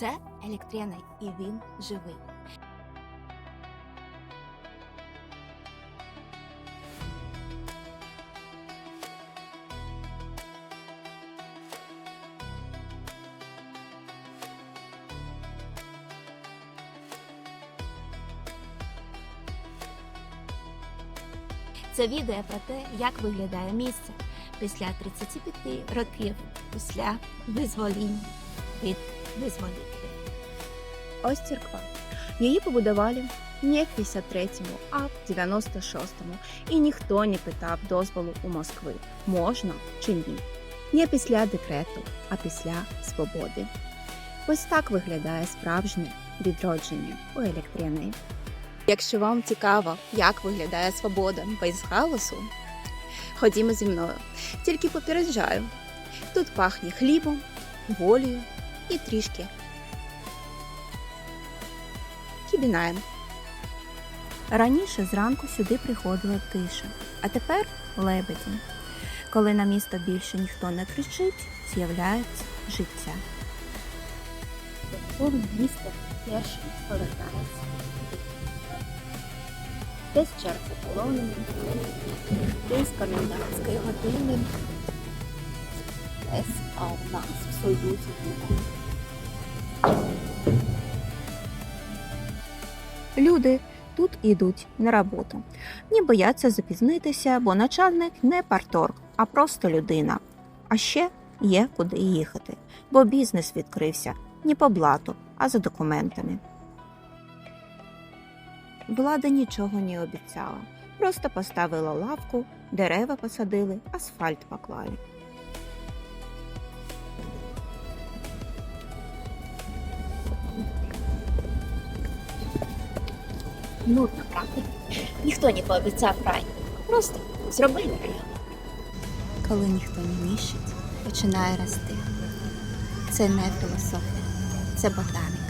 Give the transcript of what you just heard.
Це електряний, і він живий. Це відео про те, як виглядає місце після 35 років після визвоління від визволителів. Ось церква. Її побудували не в 53-му, а в 96-му. І ніхто не питав дозволу у Москви, можна чи ні. Не після декрету, а після свободи. Ось так виглядає справжнє відродження у електриний. Якщо вам цікаво, як виглядає свобода без галасу, ходімо зі мною. Тільки попереджаю, тут пахне хлібом, волею і трішки кібінаєм. Раніше зранку сюди приходила тиша, а тепер лебеді. Коли на місто більше ніхто не кричить, з'являється життя. Повне місто теж повертається. Без черги полонені, без комендантської години, без а у нас в Союзі Люди тут ідуть на роботу. Не бояться запізнитися, бо начальник не парторг, а просто людина. А ще є куди їхати, бо бізнес відкрився не по блату, а за документами. Влада нічого не обіцяла, просто поставила лавку, дерева посадили, асфальт поклали. Нудно, правда? Ніхто не пообіцяв рай. Просто зробили район. Коли ніхто не міщить, починає рости. Це не філософія, це ботаника.